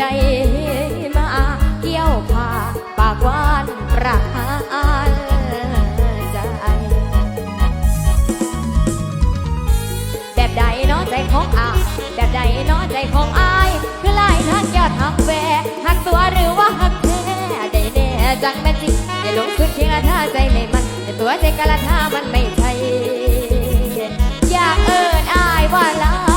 ใดมาเกี่ยวพาปากวานประหารใจแบบใดเนาะใจของอาแบบใดเนาะใจของอาย คือลายทางยอดหักแวหักตัวหรือว่าหักแท้ได้แน่จังแม่นจริงอย่าลงทุนเพียงละท่าใจไม่มันแต่ตัวใจกันละท่ามันไม่ใช่อยากเอิญอายว่าลา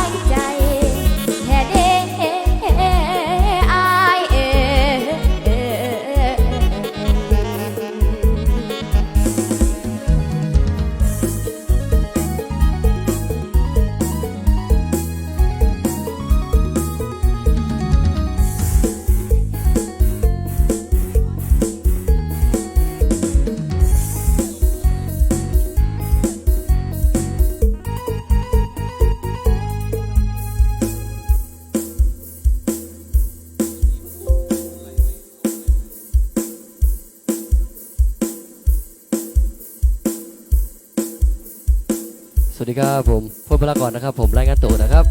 วัสดีครับผมพลพลากรนะครับ ผมรายงานตัวนะครับ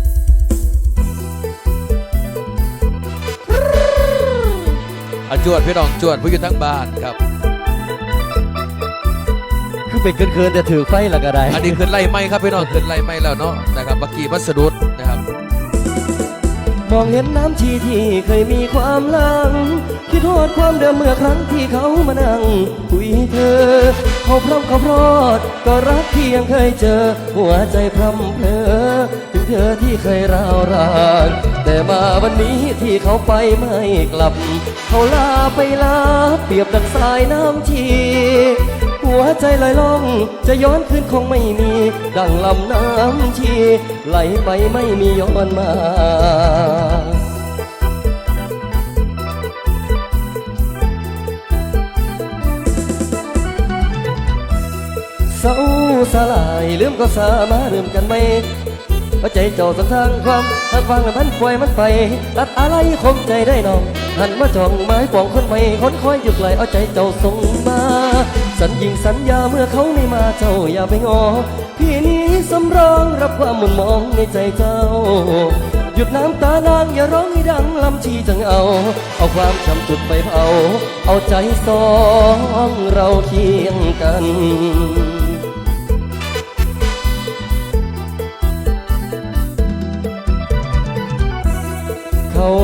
อาจวดพี่น้องจวดผู้อยู่ทั้งบ้านครับ คือเป็นเกินๆแต่ถือไฟละก็ได้อันนี้ขึ้นไล่ไม้ครับพี่น้องขึ้นไล่ไม้แล้วเนาะนะครับเมื่อกี้วัสดุนะครับ มองเห็นน้ำชีที่เคยมีความหลังคิด โทษความเดิมเมื่อครั้งที่เขามานั่งคุยเธอเขาพร้อมเขาพรอด ก็รักที่ยังเคยเจอ หัวใจพร่ำเพลอถึงเธอที่เคยราวรานแต่มาวันนี้ที่เขาไปไม่กลับ เขาลาไปลาเปรียบดังสายน้ำชีหัวใจลอยล่องจะย้อนคืนคงไม่มี ดังลำน้ำชีไหลไปไม่มีย้อนมา เศร้าสลายลืมก็สามารถลืมกันไหมว่าใจเจ้าสังทางความหากฟังแล้วมันปล่อยมันไปตัดอะไรคมใจได้น้อง หันมาจ้องไม้ปองคนใหม่คนคอยอยู่ไกลเอาใจเจ้าส่งมา สัญญิงสัญญาเมื่อเขาไม่มาเจ้าอย่าไปงอ พี่นี้สำรองรับความมุนมองในใจเจ้า หยุดน้ำตานางอย่าร้องให้ดังลำชีจังเอา เอาความช้ำจุดไปเผาเอาใจสองเราเคียงกัน เขา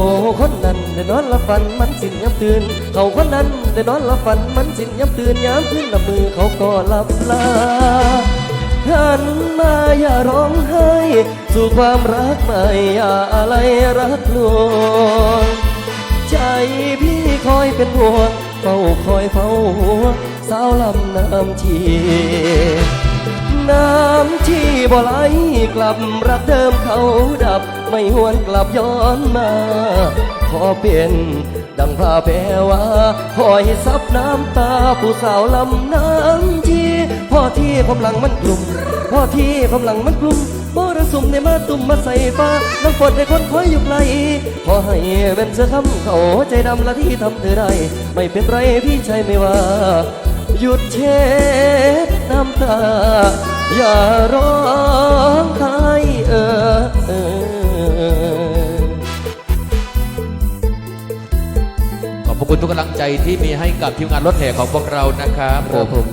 คนนั้นได้นอนลับฝันมันสิ้นย้ำตื่น เขาคนนั้นได้นอนลับฝันมันสิ้นย้ำตื่นย้ำขึ้นละมือเขาก็หลับลาหันมาอย่าร้องไห้ สู่ความรักใหม่อย่าอะไรรักลวงใจพี่คอยเป็นห่วงเฝ้าคอยเฝ้าหัวสาวลำน้ำชี น้ำที่บ่ไหลกลับรักเดิมเขาดับ ไม่หวนกลับย้อนมา ขอเป็นดังพาแปลว่าคอยซับน้ำตาผู้สาวลำน้ำชีพ่อที่ผมหลังมันกลุ่มพ่อที่ผมหลังมันกลุ่มมรสุมในมาตุ่มมาใส่ฟ้าน้ำฝนในคนคอยอยู่ไกลขอให้เป็นเสื้อคำเขาใจดำละที่ทำเธอได้ ไม่เป็นไรพี่ใจไม่ว่า หยุดเช็ดน้ำตา อย่าร้องไห้เออเออขอบพระคุณทุกกำลังใจที่มีให้กับทีมงานรถแห่ของพวกเรานะครับครับผม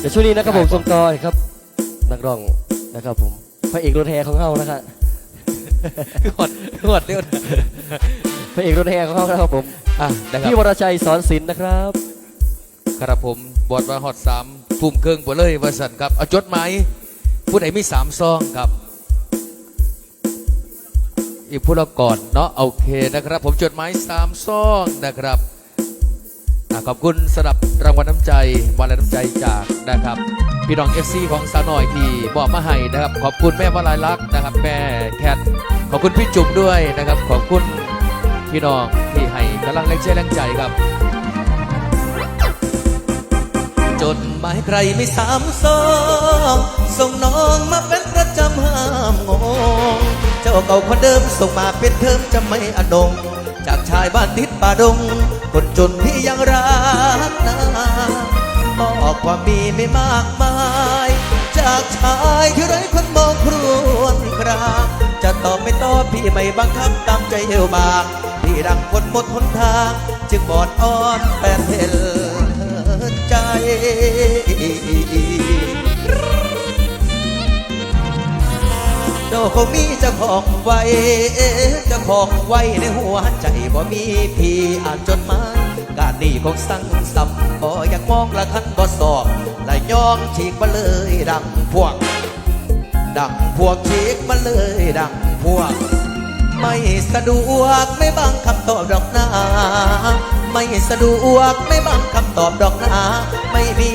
เดี๋ยวช่วงนี้นะครับผมส่งต่อครับ นักร้องนะครับผมพระเอกรถแห่ของเฮานะครับหดหดเร็ว พระเอกรถแห่ของเฮานะครับผมอะนะครับพี่วรชัยสอนศิลป์นะครับครับผมบอดว่าฮอดสามปุ่มเครื่องบ่เลยวาสันครับเอาจดหมายผู้ใดมีสามซองครับ อีกผู้ละก่อนเนาะโอเคนะครับ ผมจดหมายสามซองนะครับอะขอบคุณสำหรับรางวัลน้ำใจวันละน้ำใจจากนะครับ พี่น้องเอฟซีของสาวหน่อยที่บอกมาให้นะครับ ขอบคุณแม่วลายลักษณ์นะครับ แม่แคทขอบคุณพี่จุ๋มด้วยนะครับ ขอบคุณ พี่น้องที่ให้กำลังแรงใจแรงใจครับ จดหมายใครไม่สามซองส่งน้องมาเป็นประจำห้ามงง เจ้าเก่าคนเดิมส่งมาเป็นเทอมจะไม่อนงจากชายบ้านติดป่าดง คนจนที่ยังรักนาบอกความมีไม่มากมาย จากชายที่ไร้คนมองครวนครางจะตอบไม่ตอบพี่ไม่บังคับตามใจเอวบางพี่ดังคนหมดหนทาง จึงบอดอ้อนแฟนเห็นใจโดคงมีเจ้าของไว้เจ้าของไว้ในหัวใจบ่มีพี่อ่านจดหมาย การดีคงสังสับบ่อยากมองละคันบ่สอบและย่องฉีกมาเลยดังพวก ดังพวกฉีกมาเลยดังพวก ไม่สะดวกไม่บังคำตอบดอกนาไม่สะดวกไม่บังคำตอบดอกนาไม่มี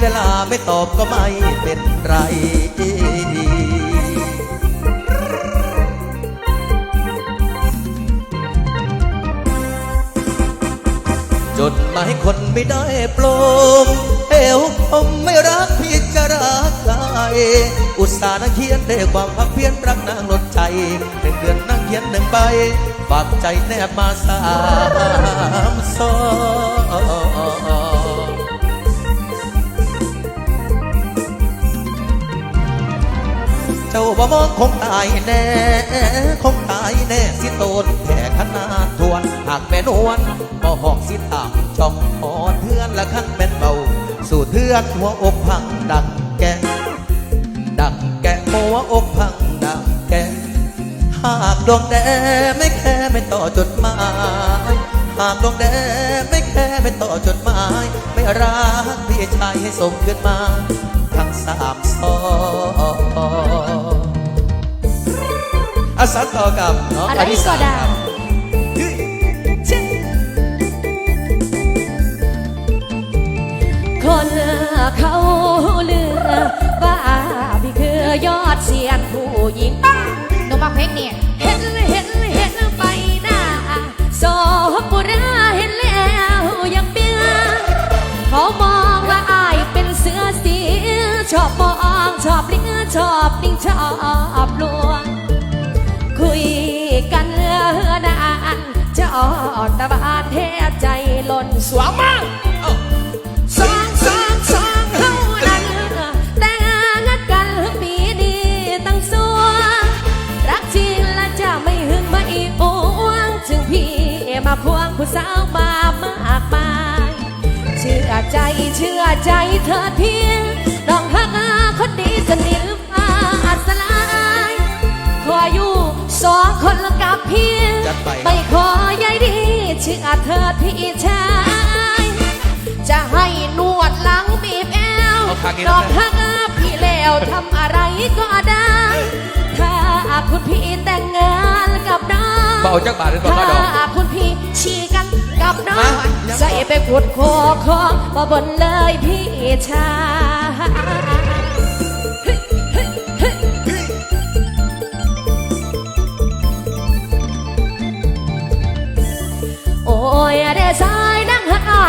เวลาไม่ตอบก็ไม่เป็นไร จดหมายคนไม่ได้โปร่งเอวผมไม่รักพี่จะรักใครอุตส่าห์นักเขียนได้ความพักเพียรรักนางลดใจหนึ่งเดือนนั่งเขียนหนึ่งใบฝากใจแนบมาสามซองเจ้าบ่มองคงตายแน่ คงตายแน่ สิโตนแค่ขนาด วน หากแม่นวลบ่หอกสิตามช่องหอเทือนละขั้นแม่นเบา สู่เทือนหัวอกพังดังแกะดังแกะหัวอกพังดังแกะหากดวงแดไม่แค่ไม่ต่อจดหมายหากดวงแดไม่แค่ไม่ต่อจดหมาย ไม่รักพี่ชายให้ส่งขึ้นมาทั้งสามซองอาสาต่อกับน้องอะไรอลิสา ก็ได้คนเขาเลือว่าพี่คือยอดเสียนผู้หญิงหนูมาเพลงเนี่ยเห็นเห็นเห็นไปหน้าสอบปุราเห็นแล้วยังเบี้ยเขามองว่าอายเป็นเสือสีชอบมองชอบลิงชอบลิ้งชอบลวง คุยกันเนื้อนานจะอดตะบานเทใจหล่นสวงมาก ใจเชื่อใจเธอเพียงน้องฮักคนดีสนิทมาสลายขออยู่สองคนละกับพี่จัดไปไม่ขอใยดีเชื่อเธอพี่ชายจะให้นวดหลังบีบแอวเอาข้างนี้นะน้องฮักพี่แล้วทำอะไรก็ได้ ถ้าคุณพี่แต่งงานกับน้องเบาจักบาทหรือเปล่าถ้าดอกคุณพี่ชี้กันกับน้องฮะใส่ไปขุดคอคอบ่บนเลยพี่ชาย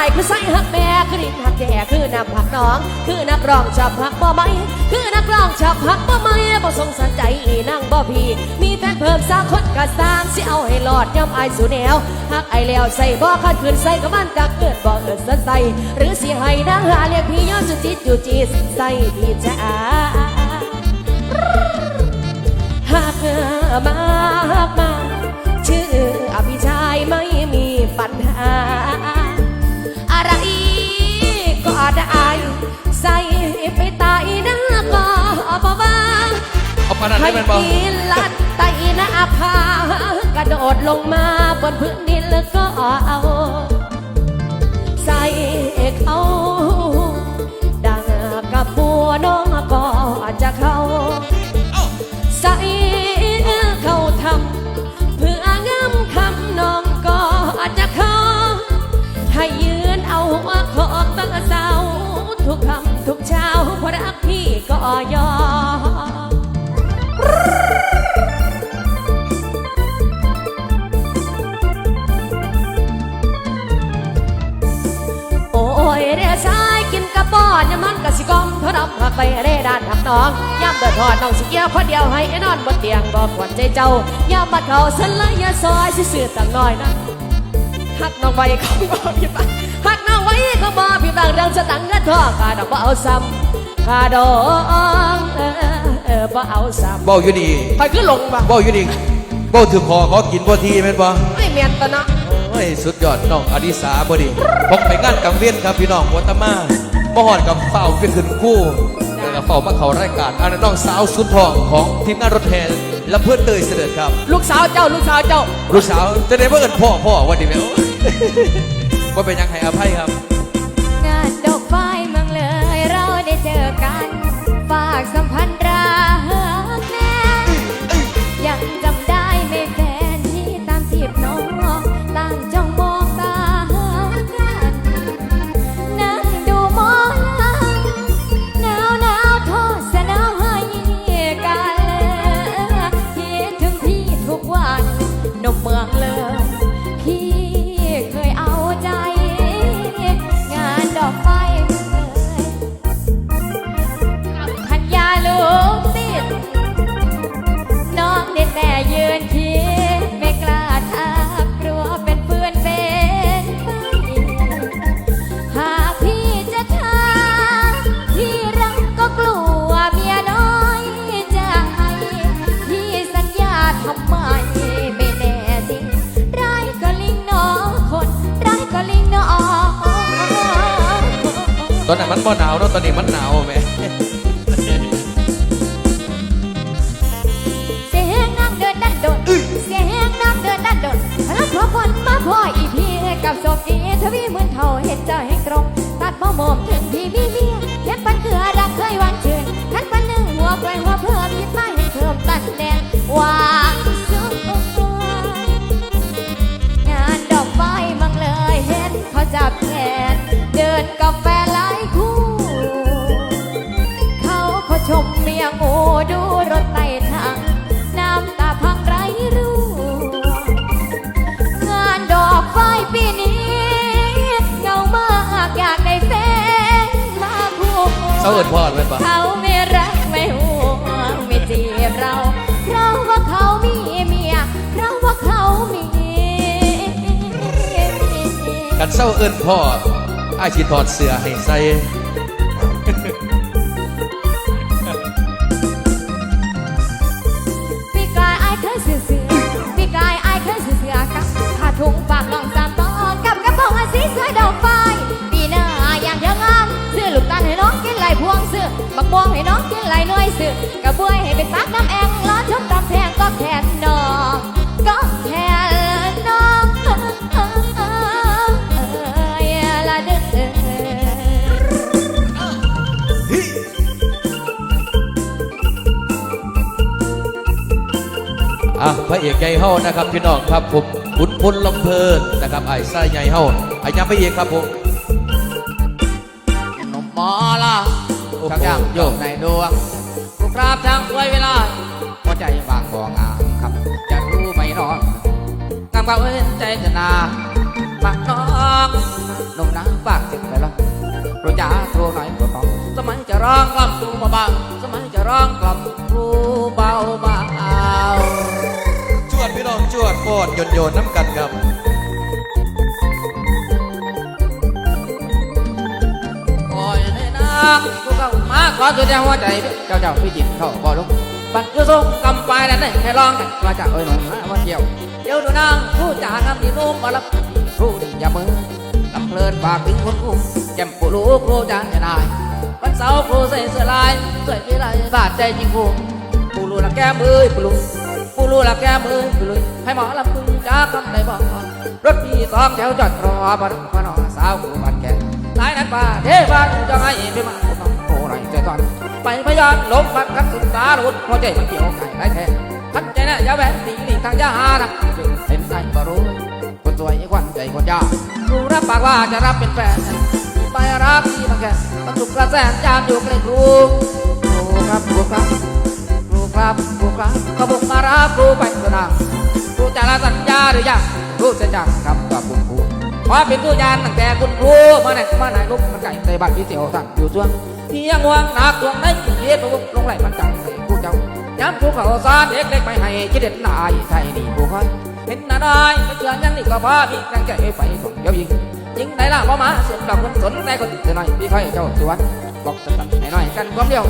ายคือใส่หักแม่คือดินหักแก่คือน้ำผักน้อง คือนักร้องชอบหักบ่ไม่คือนักร้องชอบหักบ่ไม่บ่สงสารใจนั่งบ่พี่ มีแฟนเพิ่มสาคนก็สางสิเอาให้หลอดย่ำอายสู่แนวหักไอแล้วใส่บ่คัดคืนใส่ก็มันกักเกิดบ่เอิดสะใส่หรือสิให้นางหาเรียกพี่ย้อนจุจิตอยู่จีใส่พี่จ้าหากเธอมากมา เอาปานนั้นให้ได้แมันบอปีนลัดไตหน้าผากระโดดลงมาบนพื้นดินแล้วก็เอา ใส่เขาดังกับบัวน้องก็จะเข้า นหักน้องยามเบิดทอดน้องสิเกี่ยวคนเดียวให้ไอ้นอนบนเตียงบอกขวัญใจเจ้ายามบัดเขาเส้นเลยอยาซอยสิสื่อต่างน้อยนะหักน้องไว้เขาบ่ผิดบังหักน้องไว้เขาบ่ผิดบังเรื่องสตังค์เงินทองกาดอกบ่เอาซ้ำขาดองเออเออบ่เอาซ้ำเบ้าอยู่นี่ไปขึ้นลงปะเบ้าอยู่นี่เบ้าถือคอเขากินบ่ทีแม่นบ่ไม่เมียนตะนะโอ้ยสุดยอดน้องอดิสาบ่ดีผมไปงานกังเวียนครับพี่น้องวัตมาบ่ฮอดกับเฝ้าเป็นขึ้นคู่แล้วก็ เฝ้ามาเข้ารายการอันนั้นน้องสาวสุดทองของทีมงานรถแห่และเพื่อนเตยเสด็จครับ ลูกสาวเจ้าลูกสาวเจ้า ลูกสาวจะได้เพื่อนพ่อพ่อวันนี้แม่โอ้ยว่าเป็นยังให้อภัยครับ งานดอกไฟเมืองเลยเราได้เจอกัน ฝากสัมพันธ์ เศร้าเอินพ่ออ้ายสิถอดเสื้อให้ใส่ปีกายไอายเคยซื้อเสือปีกายไอายเคยซื้อเสือกับผ้าถุงปากน้องสามตอนกับกระโปรงอันสีสวยดอกไฟปีหน้าอย่างเดียวงามซื้อลูกตาลให้น้องกินไหลพวงซื้อบักม่วงให้น้องกินไหลน่วยซื้อกระบวยให้เป็นปักน้ำแองล้อชมตำแพงก็แค่น้ พระเอกใหญ่เฮานะครับพี่น้องครับผมขุนพลลำเพลินนะครับไอ้ไส้ใหญ่เฮาไอ้ยังพระเอกครับผมหนุ่มหมอละชักย่างโยกในดวงรูปราบทางสวยเวลาหัวใจบางบ่งามครับจะรู้ไหมน้องงามกว่าเว้นใจจะนาฝากน้องหนุ่มนังฝากจิตไปละรู้จ๋าครูหน่อยปวดท้องสมัยจะร้องกล่อมครูเบาๆสมัยจะร้องกล่อมครูเบา เบาจวดพี่น้องจวดโคตรโยนโยนน้ำกันครับโอ้ยในน้ำกูเข้ามาขอตัวเจ้าหัวใจ เจ้าเจ้าพี่จิตเข้าบ่ลงบัดยูทรงกำปลายนั่นให้ให้ร้องกันว่าจะเอ้ยหนุ่มมาวันเดียว เดี๋ยวดูนางผู้จ่าคำที่นุ่มมารับครูดีอย่ามือลำเพลินฝากถึงคนอุ้มแจ่มผู้รู้ครูจางจะนายวันเสาร์ครูใส่เสื้อลายสวยวิไลบาดใจจริงครูผู้รู้ละแก้มือผู้รู้ผู้รู้ละแือให้หมอลำพึงจ้าคำได้บอกรถพี่สองแถวจอดรอบัดพนอสาวครูบัดแก่สายนั้นป่าเทบ้านจะให้ไปมาโอ้ไรใจตอน ไปพยานลบบัดคัดสุดตาลุดหัวใจมันเกี่ยวไก่ไรแท้พันใจนะยาแหวนตีนี่ทางยาหานะจึงเห็นใจบรู้คนสวยควันใจคนยากรู้รับปากว่าจะรับเป็นแฟนไปรักที่บางแก่บรรจุกระแสนจามอยู่ใกล้ครูครูครับครูครับครูครับครูครับก็บุกมารับครูไปสนาม รูจะรับสัญญาหรือยังครูจะจังคำกับคุณครูขอเป็นตัวยางตั้งแต่คุณครูมาไหนมาไหนลุกมันไก่ใส่บัตรที่เสียวสั่งอยู่ช่วงเพียงห่วงหนักดวงในเย็นลุกลงไหลมันจังใส่ผู้เจ้าย้ำภูเขาซานเด็กเล็กไปให้คิดเด็ดนายไทยนี่ผู้คอยเห็นนาได้ไม่เชื่อยังนี่ก็พามีแรงใจไปส่งเดียวยิงยิงได้ละพ่อมาเสียงดอกคนสนใจคนเสียหน่อยพี่ค่อยเจ้าสวนบอกตัดให้หน่อยกันความเดียว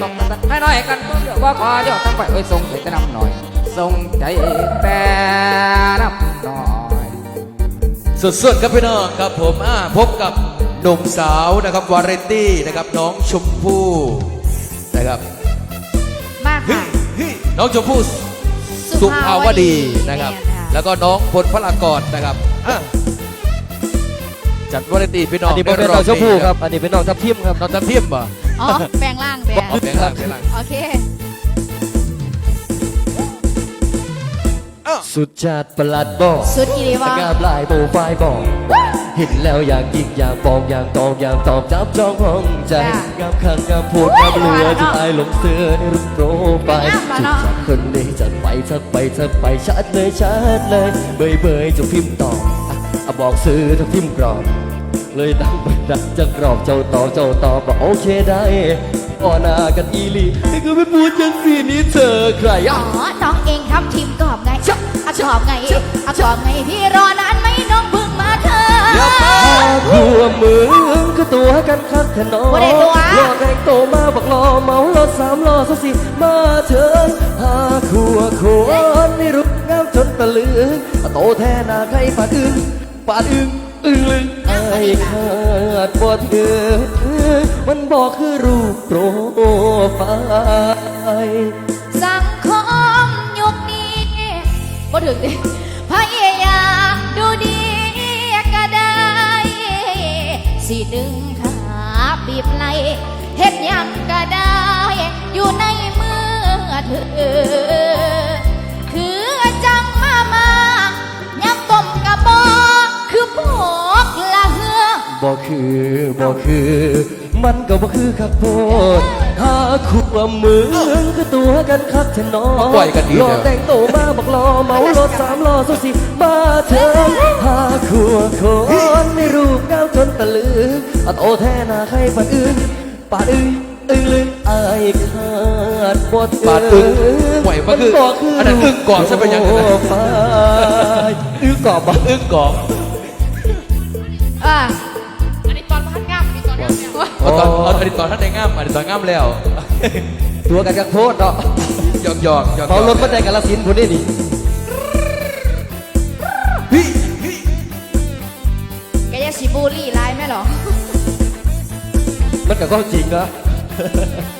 บอกตัดให้หน่อยกันความเดียวว่าขอเดียวตั้งไปเอ้ยทรงใจแต่นำหน่อย ทรงใจแต่นำหน่อยสุดๆครับพี่น้องครับผมอ่าพบกับหนุ่มสาวนะครับวาไรตี้นะครับน้องชมพู่นะครับมากค่ะน้องชมพู่สุภาวดีนะครับแม่ค่ะแล้วก็น้องพลพลากรนะครับอะจัดวาไรตี้พี่น้ออังนนี้เป็นน้องชมพู่ครับอันนี้เป็นน้องทับทิมครับน้องทัพเทียมป่ะอ๋อแปลงร่างแปลงเอาแบงค์ล่างแบงค์ล่างโอเค สุดจัดประหลัดบอกสุดอีรีสวะกาบลายโบไฟบอก เห็นแล้วอยากยิกอยากบอกอยากตอบอยากตอบจับจองห้องใจงามข้างงามพูดงามเรือจนอายหลงเสือในรูปโปรไฟล์สุดจัดคนนี้จัดไปจัดไปจัดไปชัดเลยชัดเลยเบยเบยจะพิมพ์ต่ออะอะบอกซื้อถ้าพิมพ์กรอบ เลยดังไปดังจะกรอบเจ้าต่อเจ้าต่อบอกโอเคได้ อ่อหนากันอีหลีนี่คือเป็นพูดจังสีนี้เธอใครอ๋อะ อน้องเองทำทีมกรอบไงอะกรอบไงอะกรอบไงพี่รอนานไหมน้องเพิ่งมาเธอ หัวมือก็ตัวกันคักแทนอบ่ได้ตัวรอแกงโตมาบอกรอเมารถสามล้อสักสิมาเถินหาขัวโคนนี่รุกงามจนตะลึงโตแท้หนาใครปาดอึ้งปาดอึ้งอึ้งลึงไอ้ขาดบ่เถิดมัน บอกคือรูปโปรไฟล์สังคมยุคนี้บ่ถึงดิพยายามดูดีก็ได้ สิดึงขาบีบไหลเฮ็ดยังก็ได้ อยู่ในมือเธอคือจังมามายังต้มกระบอกคือพวกละเฮือ บ่คือบ่คือ มันก็บ่คือคักโพดหาคู่ว่ามือคือตัวกันคักแท้นอปล่อยกันดีรอเดี๋ยวแต่งโตวมาบักรอเมารถสามล้อสุสิมาเถิงหาคู่ว่าคนในรูปงามจนตะลึงอะโตแท้หน้าใครปาดอึ้งปาดอึ้งอึ้งลึงอายขาดบ่เถิปาดอึ้งไหวบ่คือบ่คืออันนั้นอึ้งก่อนซะเป็นอย่างนั้นโปรไฟล์อึ้งก่อนบ่ อึ้งกอก อะ เนี่ยเอาตอนเอาอันนี้ตอนท่านในง่ามอันนี้ตอนง่ามแล้ว ตัวกันกักโพดเนาะหยอกหยอกหยอกเอารถมาแต่กาลสินธุ์พุ่นนี่ดิแกจะสิบูลลี่ไลน์ไหมเหรอ มันกับก็จริงนะงาม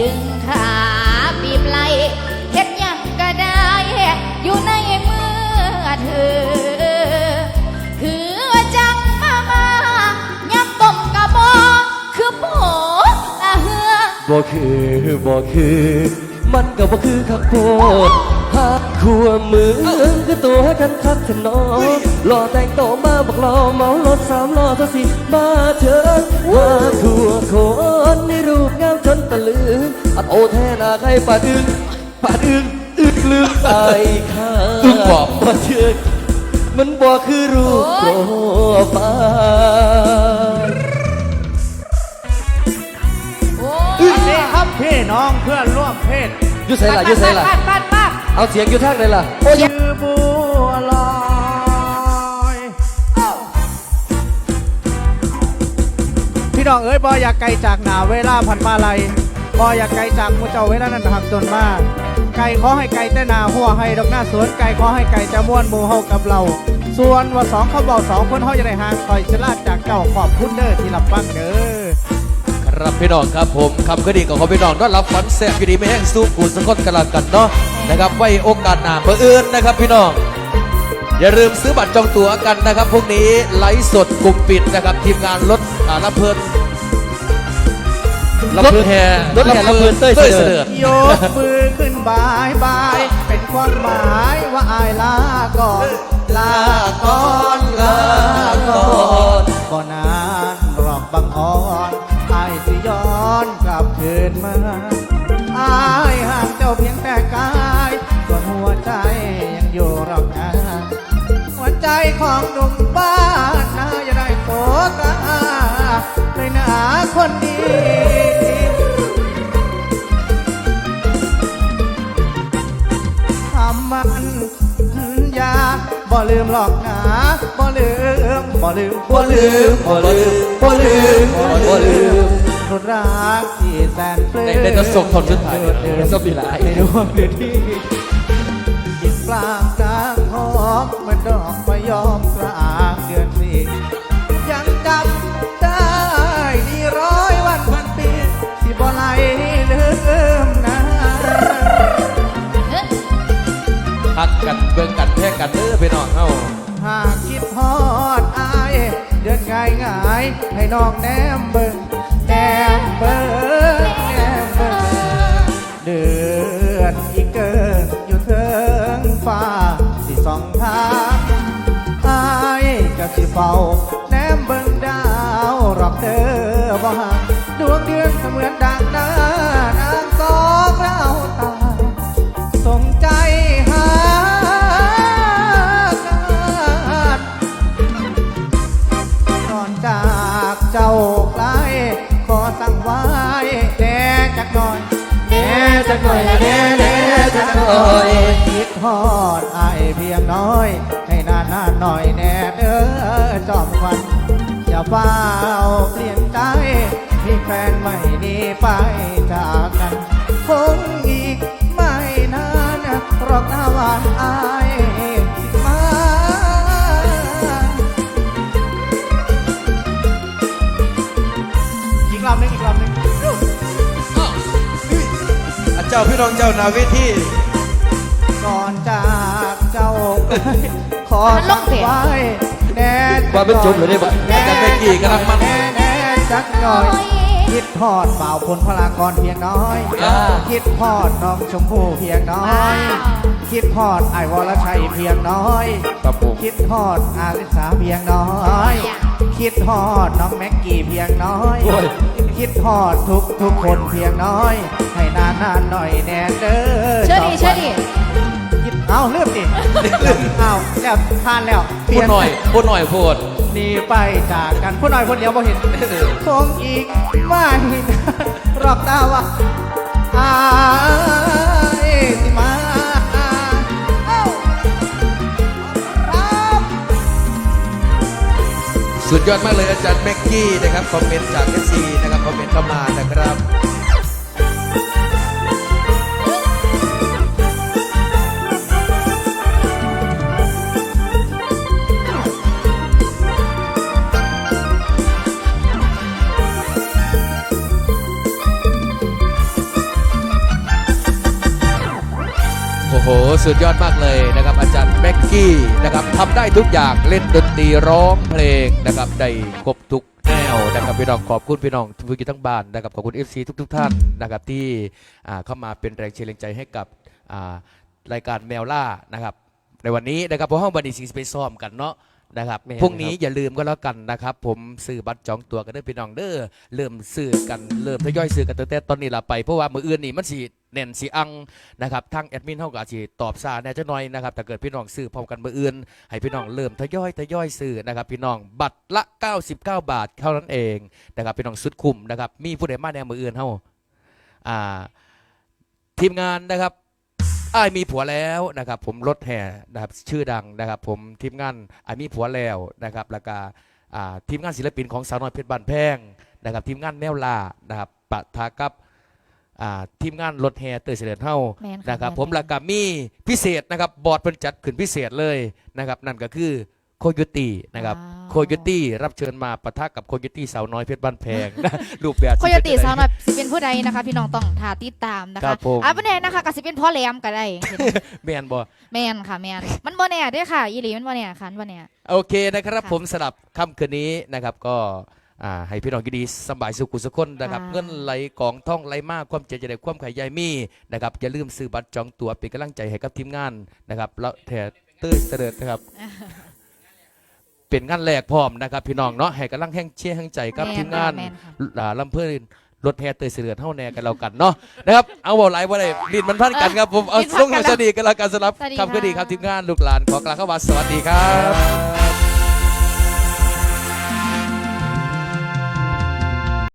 ดึงขาบีบไหลเฮ็ดยังก็ได้ อยู่ในมือเธอ คือจังมามายับต้มกระบอกคือโบละเฮือบ่คือบ่คือ มันก็บ่คือคักโพด หากขัวมือคือตัวกันคักแทนอรอแต่งโตมาบักรอเมารถสามล้อสักสิมาเถิงหาขัวคนในรูปงามจนตะลึงอะโตแทนาใครปาดอึ้งปาดอึ้งอึ้งลึกไอข้าอึ้งบอกบ่เถิงมันบ่คือรูปโปรไฟล์อันนี้ครับพี่น้องเพื่อนร่วมเพศอยุ่ใส่ละอยุ่ใส่ล่ะปัดปัดปัด เอาเสียงอยู่ทางไหนล่ะชื่อบัวลอยพี่น้องเอ้ยบออยากไกลจากหนาเวลาพันมาลัยบออยากไกลจากหมูเจ้าเวลานั้นหักจนมากไก่ขอให้ไก่แต่หนาหัวให้ดอกหน้าสวนไก่ขอให้ไก่จะม่วนหมูเฮากับเรา ส่วนว่าสองเขาบอกสองคนเฮาจะได้ห่างคอยชลาดจากเจ้าขอบคุณเด้อที่รับฟังเด้อ ครับพี่น้องครับผมคำก็ดีของขอพี่น้องต้อนรับฝันแซ่บอยู่ดีไม่แห้งสู้กูสักคนกันละกันเนาะนะครับไว้โอกาสหน้าเพื่ออื่นนะครับพี่น้องอย่าลืมซื้อบัตรจองตั๋วกันนะครับพรุ่งนี้ไลฟ์สดกลุ่มปิดนะครับทีมงานรถอ่ารับเพลินรถแห่รถแห่ลำเพลินเต้ยเสด็จเสด็จยกมือขึ้นบายบาย เป็นความหมายว่าอายลาก่อนลาก่อนลาก่อนบ่นานรอบบังอ่อนอายสิย้อนก ลับคืนมาอายห่างเจ้าเพียงแต่กายส่วนหัวใจยังอยู่รอบนาหัวใจของหนุ่มบ้านนาอย่าได้โสกล้าเลยนะคนดี บ่ลืมหรอกนะบ่ลืมบ่ลืมบ่ลืมบ่ลืมบ่ลืมบ่ลืมคนรักที่แสนปลื้มได้ได้ทดสอบทนชุดไทยเดินสบิหลายในดวงฤดีกินปลางกลางหอมเหมือนดอกพะยอมกลางเดือนสี่ยังจำได้ดีร้อยวันพันปีที่บ่ไหลลืมนะพักกันเบิ่ง แพ้กันเด้อพี่น้องเฮาหากคิดฮอดอาย เดินง่ายง่ายให้น้องแนมเบิ่งแนมเบิ่งแนมเบิ่งเดือนอีกเกินอยู่เทิงฟ้าสิสองทางอายก็สิเฝ้าแนมเบิ่งดาวรอบเด้อบ่ห่างดวงเดือนเสมือนดาน จักหน่อยแน่แน่จักหน่อยคิดทอดอายเพียงน้อย ให้นานนานหน่อยแน่เด้อจอมควันอย่าเฝ้าเปลี่ยนใจมีแฟนใหม่นี้ไปจากกันคงอีกไม่นานรอกนาวันอา เจ้าพี่น้องเจ้านาเวทีก่อนจากเจ้าไปขอมันลสั่งงเสียง ไว้แน่ว่าเป็นจบเลยได้ปะแน่กันไปกี่กำลังมันแน่แน่จักหน่อย คิดทอดเปล่าพลพลากรเพียงน้อย อ่า คิดทอดน้องชมพู่เพียงน้อยคิดทอดไอวรชัยเพียงน้อย ครับผม คิดทอดอาลิสาเพียงน้อย คิดทอดน้องแม็กกี้เพียงน้อย โอ้ย คิดทอดทุกทุกคนเพียงน้อย ให้นานนานๆหน่อยแน่เด้อเชื่อดีเชื่อดีคิดเอาเลือกดิเอาแล้วทานแล้วเปพูลี่ดยนหน่อยพูดหน่อยพูดหนี่ไปจากกันผู้น้อยคนเดียวพอเห็นคงอีกไม่นานหรอกดาว่าอายสิมา สุดยอดมากเลยอาจารย์แม็กกี้นะครับคอมเมนต์จากเอซีนะครับคอมเมนต์เข้ามานะครับโอ้โห สุดยอดมากเลยนะครับอาจารย์ แม็กกี้นะครับทำได้ทุกอย่างเล่นดนตรีร้องเพลงนะครับได้ครบทุกแนวนะครับพี่น้องขอบคุณพี่น้องทุกท่านทั้งบ้านนะครับขอบคุณ FC ทุกทุกท่านนะครับที่เข้ามาเป็นแรงเชียร์แรงใจให้กับรายการแมวล่านะครับในวันนี้นะครับเพราะห้องบันดีสิงไปซ้อมกันเนาะ นะครับ พรุ่งนี้อย่าลืมก็แล้วกันนะครับ ผมซื้อบัตรจองตัวกันเด้อพี่น้องเด้อเริ่มซื้อกันเริ่มทยอยซื้อกันตั้งแต่ตอนนี้ละไปเพราะว่ามืออื่นนี่มันสิเน่นสิอังนะครับทางแอดมินเฮาก็อาจสิตอบซาแหน่จักหน่อยนะครับถ้าเกิดพี่น้องซื้อพร้อมกันมืออื่น ให้พี่น้องเริ่มทยอยทยอยซื้อนะครับ พี่น้องบัตรละ 99 บาทเท่านั้นเองนะครับพี่น้องสุดคุ้มนะครับมีผู้ใดมาแนวมืออื่นเฮาอ่า ทีมงานนะครับ อ้ายมีผัวแล้วนะครับผมรถแห่นะครับชื่อดังนะครับผมทีมงานอ้ายมีผัวแล้วนะครับแล้วก็อ่าทีมงานศิลปินของสาวน้อยเพชรบ้านแพงนะครับทีมงานแนวล่านะครับปะทากับอ่าทีมงานรถแห่เตยเสด็จเฮาแม่นค่ะนะครับแม่นผมแล้วก็มีพิเศษนะครับบอร์ดเพิ่นจัดขึ้นพิเศษเลยนะครับนั่นก็คือ โคโยตี้นะครับว้าว โคโยตี้รับเชิญมาปะทะกับโคโยตี้สาวน้อยเพชรบ้านแพงรูปแบบโคโยตีสิเป็สาวจังน้ใดอยสิเป็นผู้ใดนะคะ พี่น้องต้องทาติดตามนะครัคะบผมอะบ่แน่นะคะก็สิเป็นพ่อแหลมก็ได้ แม่นบ่แม่นค่ะแม่นมันบ่แน่เด้อค่ะอีหลีมันบ่แน่ค่ะมันบ่แน่ โอเคนะครับ ค่ะ ผมสำหรับค่ำคืนนี้นะครับก็อ่าให้พี่น้องกินดีสำบายสุขุสุขคนนะครับค่ะเงินไหลกองท่องไหลมากความเจริญจะได้ความไข่ใหญ่มีนะครับอย่าลืมซื้อบัตรจองตั๋วเป็นกำลังใจให้กับทีมงานนะครับแล้วแถเตื้อเสด็จนะครับ เป็นงานแรกพร้อมนะครับ พี่น้องเนาะให้กำลังแห่งเชียร์แห่งใจกับแม่นทีมงานแม่นค่ะ อ่าลำเพื่อนรถแห่เตยเสือเท่าแน่กันแล้วกันเนาะนะครับเอาบอกไลฟ์ว่าได้ลิ้นมันพันกันครับผมเอาลิ้นพันส่งกันให้สวัสดีกันแล้วกันสำหรับสวัสดีคำคืนดีค่ะครับทีมงานลูกหลานขอกล่าวเข้ามาสวัสดีครับ